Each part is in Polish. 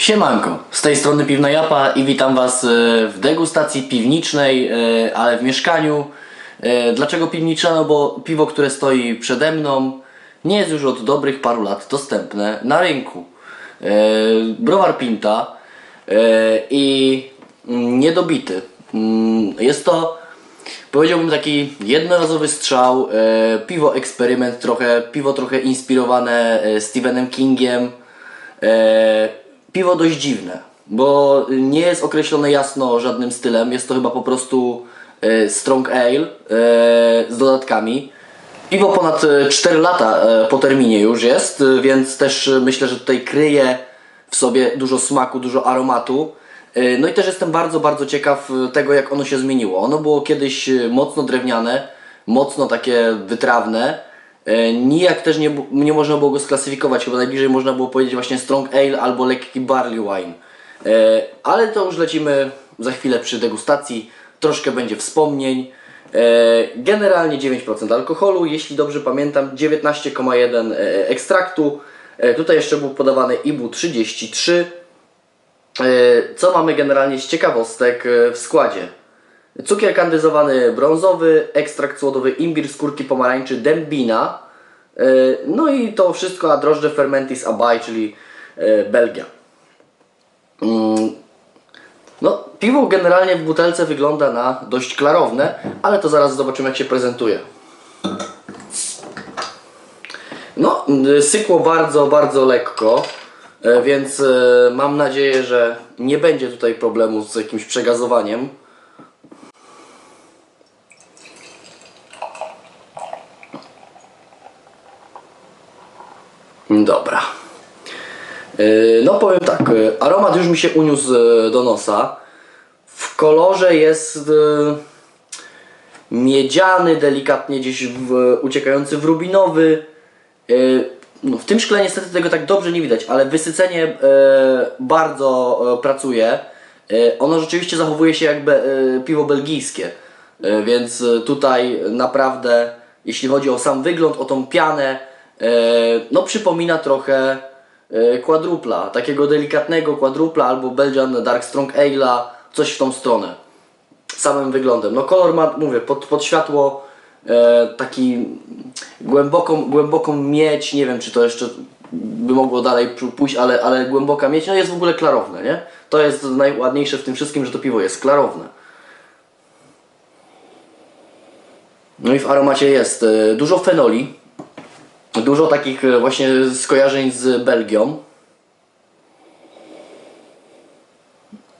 Siemanko, z tej strony Piwna Japa i witam Was e, w degustacji piwniczej, e, ale w mieszkaniu. E, Dlaczego piwniczna? No bo piwo, które stoi przede mną nie jest już od dobrych paru lat dostępne na rynku. Browar Pinta i mm, niedobity. Mm, Jest to powiedziałbym taki jednorazowy strzał, piwo eksperyment trochę, piwo trochę inspirowane Stephenem Kingiem. Piwo dość dziwne, bo nie jest określone jasno żadnym stylem. Jest to chyba po prostu e, strong ale e, z dodatkami. Piwo ponad e, 4 lata e, po terminie już jest, więc też myślę, że tutaj kryje w sobie dużo smaku, dużo aromatu. No i też jestem bardzo, bardzo ciekaw tego, jak ono się zmieniło. Ono było kiedyś mocno drewniane, mocno takie wytrawne. E, Nijak też nie, nie można było go sklasyfikować, chyba najbliżej można było powiedzieć właśnie strong ale albo lekki barley wine. E, Ale to już lecimy za chwilę przy degustacji, troszkę będzie wspomnień. E, Generalnie 9% alkoholu, jeśli dobrze pamiętam 19,1 e, ekstraktu. Tutaj jeszcze był podawany IBU 33. E, Co mamy generalnie z ciekawostek w składzie? Cukier kandyzowany brązowy, ekstrakt słodowy imbir, skórki pomarańczy, dębina. e, No i to wszystko na drożdże Fermentis Abai, czyli e, Belgia. Mm, No, piwo generalnie w butelce wygląda na dość klarowne, ale to zaraz zobaczymy jak się prezentuje. No, y, sykło bardzo, bardzo lekko, e, więc mam nadzieję, że nie będzie tutaj problemu z jakimś przegazowaniem. Dobra. Yy, No powiem tak, yy, aromat już mi się uniósł yy, do nosa. W kolorze jest miedziany, delikatnie gdzieś w, uciekający w rubinowy. No, w tym szkle niestety tego tak dobrze nie widać, ale wysycenie bardzo pracuje. Ono rzeczywiście zachowuje się jak piwo belgijskie, więc tutaj naprawdę, jeśli chodzi o sam wygląd, o tą pianę, no przypomina trochę e, quadrupla, takiego delikatnego quadrupla albo Belgian Dark Strong Ale'a, coś w tą stronę. Samym wyglądem. No kolor ma, mówię, pod, pod światło e, taki głęboką, głęboką miedź, nie wiem czy to jeszcze by mogło dalej pó- pójść, ale, ale głęboka miedź, no jest w ogóle klarowne, nie? To jest najładniejsze w tym wszystkim, że to piwo jest klarowne. No i w aromacie jest e, dużo fenoli, Dużo takich e, właśnie skojarzeń z Belgią.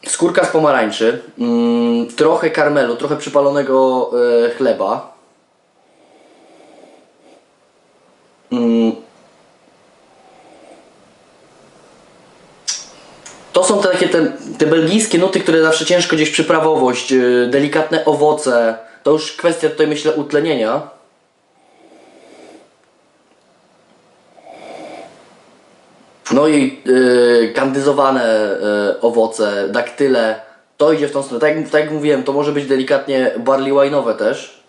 Skórka z pomarańczy, mm, trochę karmelu, trochę przypalonego e, chleba. Mm. To są te takie te, te belgijskie nuty, które zawsze ciężko gdzieś przyprawowość, e, delikatne owoce. To już kwestia tutaj myślę utlenienia. No i y, kandyzowane y, owoce, daktyle, to idzie w tą stronę. Tak, jak- tak jak mówiłem, to może być delikatnie barley wine'owe też.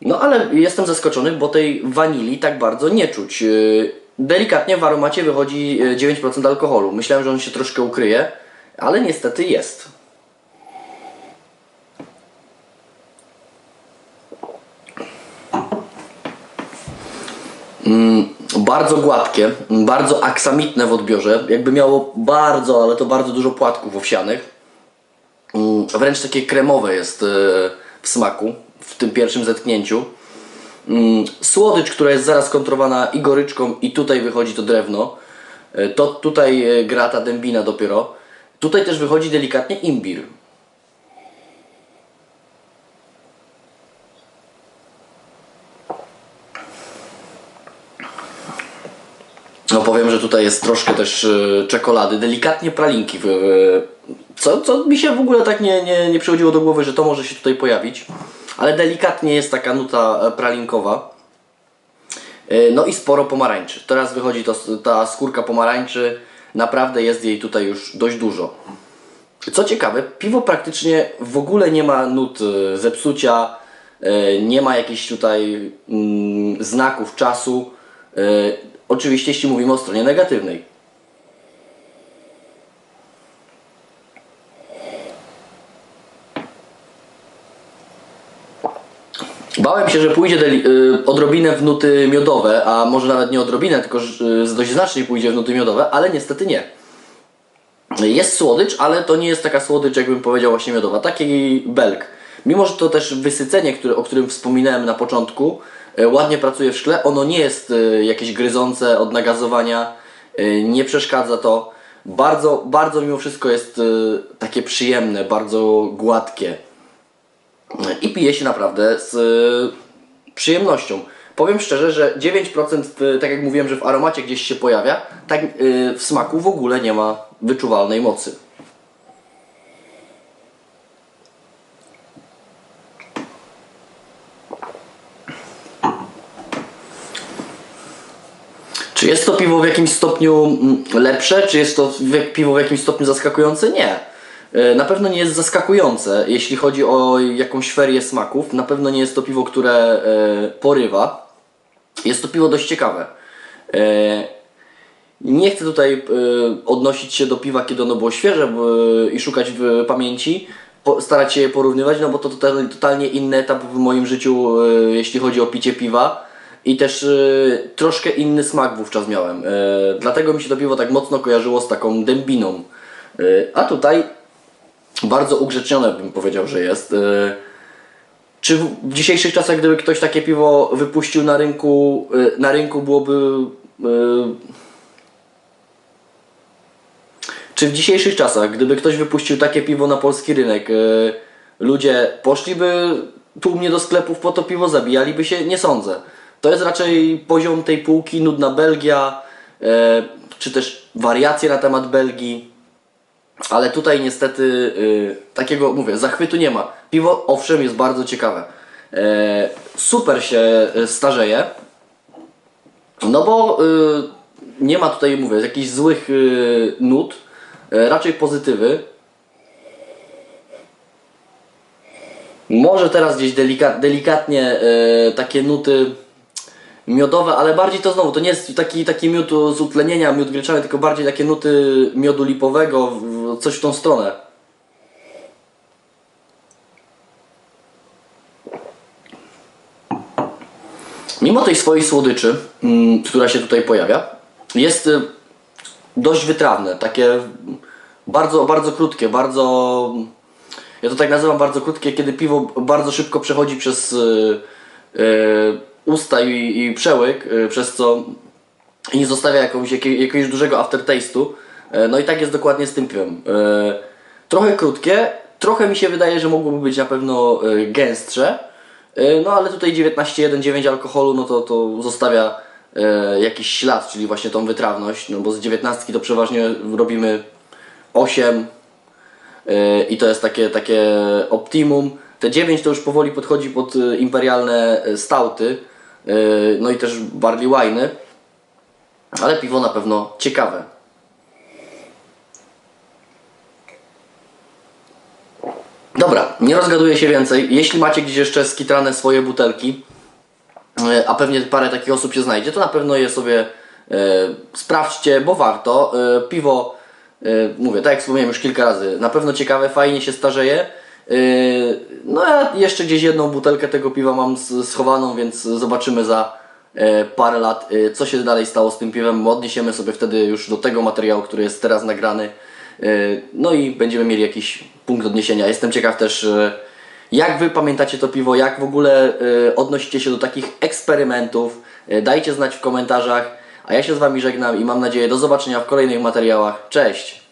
No ale jestem zaskoczony, bo tej wanilii tak bardzo nie czuć. Y, delikatnie w aromacie wychodzi y, 9% alkoholu. Myślałem, że on się troszkę ukryje, ale niestety jest. Bardzo gładkie, bardzo aksamitne w odbiorze, jakby miało bardzo, ale to bardzo dużo płatków owsianych. Mm, Wręcz takie kremowe jest e, w smaku, w tym pierwszym zetknięciu. Mm, Słodycz, która jest zaraz kontrowana i goryczką i tutaj wychodzi to drewno. E, To tutaj e, gra ta dębina dopiero. Tutaj też wychodzi delikatnie imbir. No powiem, że tutaj jest troszkę też e, czekolady, delikatnie pralinki. Co, co mi się w ogóle tak nie, nie, nie przychodziło do głowy, że to może się tutaj pojawić. Ale delikatnie jest taka nuta e, pralinkowa. E, No i sporo pomarańczy. Teraz wychodzi to, ta skórka pomarańczy. Naprawdę jest jej tutaj już dość dużo. Co ciekawe, piwo praktycznie w ogóle nie ma nut e, zepsucia, nie ma jakichś tutaj mm, znaków czasu. Oczywiście jeśli mówimy o stronie negatywnej. Bałem się, że pójdzie y, odrobinę w nuty miodowe, a może nawet nie odrobinę, tylko y, dość znacznie pójdzie w nuty miodowe, ale niestety nie. Jest słodycz, ale to nie jest taka słodycz, jakbym powiedział, właśnie miodowa. Taki belk. Mimo, że to też wysycenie, który, o którym wspominałem na początku, ładnie pracuje w szkle, ono nie jest e, jakieś gryzące od nagazowania, e, nie przeszkadza to. Bardzo, bardzo mimo wszystko jest e, takie przyjemne, bardzo gładkie i pije się naprawdę z e, przyjemnością. Powiem szczerze, że 9% w, tak jak mówiłem, że w aromacie gdzieś się pojawia, tak e, w smaku w ogóle nie ma wyczuwalnej mocy. Czy jest to piwo w jakimś stopniu mm, lepsze? Czy jest to piwo w jakimś stopniu zaskakujące? Nie. E, Na pewno nie jest zaskakujące, jeśli chodzi o jakąś ferię smaków. Na pewno nie jest to piwo, które e, porywa. Jest to piwo dość ciekawe. E, Nie chcę tutaj odnosić się do piwa, kiedy ono było świeże i szukać w pamięci, starać się je porównywać, no bo to totalnie, inny etap w moim życiu, jeśli chodzi o picie piwa. I też e, troszkę inny smak wówczas miałem. E, dlatego mi się to piwo tak mocno kojarzyło z taką dębiną. E, a tutaj bardzo ugrzecznione bym powiedział, że jest. E, Czy w dzisiejszych czasach, gdyby ktoś takie piwo wypuścił na rynku, e, na rynku byłoby. e, Czy w dzisiejszych czasach, gdyby ktoś wypuścił takie piwo na polski rynek, e, ludzie poszliby tłumnie do sklepów po to piwo, zabijaliby się? Nie sądzę. To jest raczej poziom tej półki, nudna Belgia, e, czy też wariacje na temat Belgii. Ale tutaj niestety y, takiego, mówię, zachwytu nie ma. Piwo owszem jest bardzo ciekawe. E, super się starzeje. No bo nie ma tutaj, mówię, jakichś złych nut, e, raczej pozytywy. Może teraz gdzieś delika, delikatnie e, takie nuty miodowe, ale bardziej to znowu, to nie jest taki, taki miód z utlenienia, miód gryczany, tylko bardziej takie nuty miodu lipowego, coś w tą stronę. Mimo tej swojej słodyczy, mm, która się tutaj pojawia, jest y, dość wytrawne, takie bardzo, bardzo krótkie, bardzo ja to tak nazywam bardzo krótkie, kiedy piwo bardzo szybko przechodzi przez y, y, usta i, i przełyk, y, przez co nie zostawia jakąś, jakie, jakiegoś dużego aftertaste'u. Y, no i tak jest dokładnie z tym piwem. Y, trochę krótkie, trochę mi się wydaje, że mogłoby być na pewno y, gęstsze. No ale tutaj 19,1,9 alkoholu, no to, to zostawia jakiś ślad, czyli właśnie tą wytrawność, no bo z 19 to przeważnie robimy 8, Yy, i to jest takie, takie optimum. Te 9 to już powoli podchodzi pod imperialne y, no i też barley wine'y, ale piwo na pewno ciekawe. Dobra, nie rozgaduję się więcej. Jeśli macie gdzieś jeszcze skitrane swoje butelki, E, a pewnie parę takich osób się znajdzie, to na pewno je sobie e, sprawdźcie, bo warto. E, piwo, e, mówię, tak jak wspomniałem już kilka razy, na pewno ciekawe, fajnie się starzeje. E, no ja jeszcze gdzieś jedną butelkę tego piwa mam schowaną, więc zobaczymy za e, parę lat, e, co się dalej stało z tym piwem. Odniesiemy sobie wtedy już do tego materiału, który jest teraz nagrany. E, no i będziemy mieli jakiś punkt odniesienia. Jestem ciekaw też, jak Wy pamiętacie to piwo, jak w ogóle odnosicie się do takich eksperymentów. Dajcie znać w komentarzach. A ja się z Wami żegnam i mam nadzieję do zobaczenia w kolejnych materiałach. Cześć!